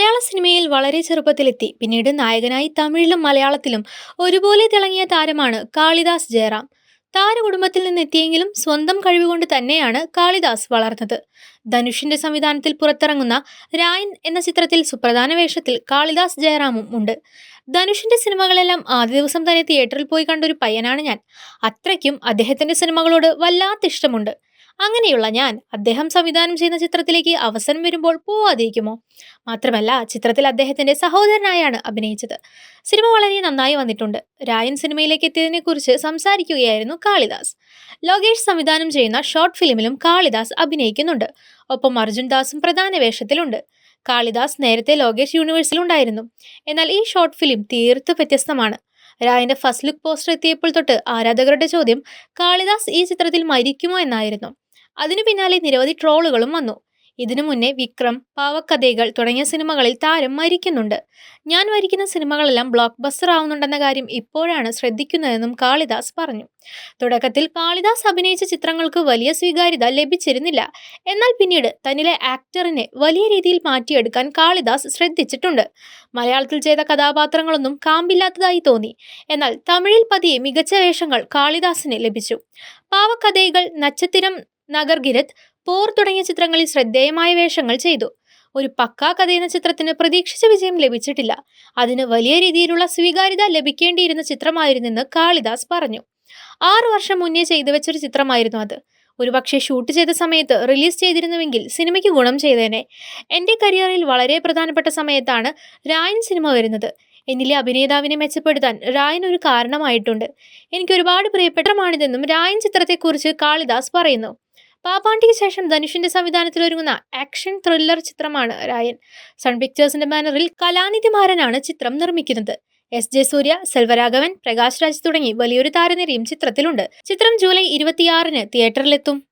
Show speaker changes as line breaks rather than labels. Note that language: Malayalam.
മലയാള സിനിമയിൽ വളരെ ചെറുപ്പത്തിലെത്തി. പിന്നീട് നായകനായി തമിഴിലും മലയാളത്തിലും ഒരുപോലെ തിളങ്ങിയ താരമാണ് കാളിദാസ് ജയറാം. താരകുടുംബത്തിൽ നിന്നെത്തിയെങ്കിലും സ്വന്തം കഴിവുകൊണ്ട് തന്നെയാണ് കാളിദാസ് വളർന്നത്. ധനുഷിന്റെ സംവിധാനത്തിൽ പുറത്തിറങ്ങുന്ന രായൻ എന്ന ചിത്രത്തിൽ സുപ്രധാന വേഷത്തിൽ കാളിദാസ് ജയറാമും ഉണ്ട്. ധനുഷിന്റെ സിനിമകളെല്ലാം ആദ്യ ദിവസം തന്നെ തിയേറ്ററിൽ പോയി കണ്ടൊരു പയ്യനാണ് ഞാൻ. അത്രയ്ക്കും അദ്ദേഹത്തിന്റെ സിനിമകളോട് വല്ലാത്ത ഇഷ്ടമുണ്ട്. അങ്ങനെയുള്ള ഞാൻ അദ്ദേഹം സംവിധാനം ചെയ്യുന്ന ചിത്രത്തിലേക്ക് അവസരം വരുമ്പോൾ പോവാതിരിക്കുമോ? മാത്രമല്ല ചിത്രത്തിൽ അദ്ദേഹത്തിന്റെ സഹോദരനായാണ് അഭിനയിച്ചത്. സിനിമ വളരെ നന്നായി വന്നിട്ടുണ്ട്. രായൻ സിനിമയിലേക്ക് എത്തിയതിനെക്കുറിച്ച് സംസാരിക്കുകയായിരുന്നു കാളിദാസ്. ലോകേഷ് സംവിധാനം ചെയ്യുന്ന ഷോർട്ട് ഫിലിമിലും കാളിദാസ് അഭിനയിക്കുന്നുണ്ട്. ഒപ്പം അർജുൻ ദാസും പ്രധാന വേഷത്തിലുണ്ട്. കാളിദാസ് നേരത്തെ ലോകേഷ് യൂണിവേഴ്സിലുണ്ടായിരുന്നു. എന്നാൽ ഈ ഷോർട്ട് ഫിലിം തീർത്തും വ്യത്യസ്തമാണ്. രായന്റെ ഫസ്റ്റ് ലുക്ക് പോസ്റ്റർ എത്തിയപ്പോൾ തൊട്ട് ആരാധകരുടെ ചോദ്യം കാളിദാസ് ഈ ചിത്രത്തിൽ മരിക്കുമോ എന്നായിരുന്നു. അതിനു പിന്നാലെ നിരവധി ട്രോളുകളും വന്നു. ഇതിനു മുന്നേ വിക്രം പാവക്കഥകൾ തുടങ്ങിയ സിനിമകളിൽ താരം മരിക്കുന്നുണ്ട്. ഞാൻ മരിക്കുന്ന സിനിമകളെല്ലാം ബ്ലോക്ക് ബസ്റ്റർ ആവുന്നുണ്ടെന്ന കാര്യം ഇപ്പോഴാണ് ശ്രദ്ധിക്കുന്നതെന്നും കാളിദാസ് പറഞ്ഞു. തുടക്കത്തിൽ കാളിദാസ് അഭിനയിച്ച ചിത്രങ്ങൾക്ക് വലിയ സ്വീകാര്യത ലഭിച്ചിരുന്നില്ല. എന്നാൽ പിന്നീട് തന്നിലെ ആക്ടറിനെ വലിയ രീതിയിൽ മാറ്റിയെടുക്കാൻ കാളിദാസ് ശ്രദ്ധിച്ചിട്ടുണ്ട്. മലയാളത്തിൽ ചെയ്ത കഥാപാത്രങ്ങളൊന്നും കാമ്പില്ലാത്തതായി തോന്നി. എന്നാൽ തമിഴിൽ പതിയെ മികച്ച വേഷങ്ങൾ കാളിദാസിന് ലഭിച്ചു. പാവക്കഥകൾ നക്ഷത്തിരം നഗർഗിരത് പോർ തുടങ്ങിയ ചിത്രങ്ങളിൽ ശ്രദ്ധേയമായ വേഷങ്ങൾ ചെയ്തു. ഒരു പക്കാ കഥയെന്ന ചിത്രത്തിന് പ്രതീക്ഷിച്ച വിജയം ലഭിച്ചിട്ടില്ല. അതിന് വലിയ രീതിയിലുള്ള സ്വീകാര്യത ലഭിക്കേണ്ടിയിരുന്ന ചിത്രമായിരുന്നെന്ന് കാളിദാസ് പറഞ്ഞു. ആറു വർഷം മുന്നേ ചെയ്തു വെച്ചൊരു ചിത്രമായിരുന്നു അത്. ഒരുപക്ഷെ ഷൂട്ട് ചെയ്ത സമയത്ത് റിലീസ് ചെയ്തിരുന്നുവെങ്കിൽ സിനിമയ്ക്ക് ഗുണം ചെയ്തേനെ. എന്റെ കരിയറിൽ വളരെ പ്രധാനപ്പെട്ട സമയത്താണ് രായൻ സിനിമ വരുന്നത്. എന്നിലെ അഭിനേതാവിനെ മെച്ചപ്പെടുത്താൻ രായൻ ഒരു കാരണമായിട്ടുണ്ട്. എനിക്ക് ഒരുപാട് പ്രിയപ്പെട്ടമാണിതെന്നും രായൻ ചിത്രത്തെക്കുറിച്ച് കാളിദാസ് പറയുന്നു. പാപ്പാണ്ടിക്ക് ശേഷം ധനുഷിന്റെ സംവിധാനത്തിൽ ഒരുങ്ങുന്ന ആക്ഷൻ ത്രില്ലർ ചിത്രമാണ് രായൻ. സൺ പിക്ചേഴ്സിന്റെ ബാനറിൽ കലാനിധിമാരനാണ് ചിത്രം നിർമ്മിക്കുന്നത്. എസ് ജെ സൂര്യ സെൽവരാഘവൻ പ്രകാശ് രാജ് തുടങ്ങി വലിയൊരു താരനിരയും ചിത്രത്തിലുണ്ട്. ചിത്രം ജൂലൈ ഇരുപത്തിയാറിന് തിയേറ്ററിലെത്തും.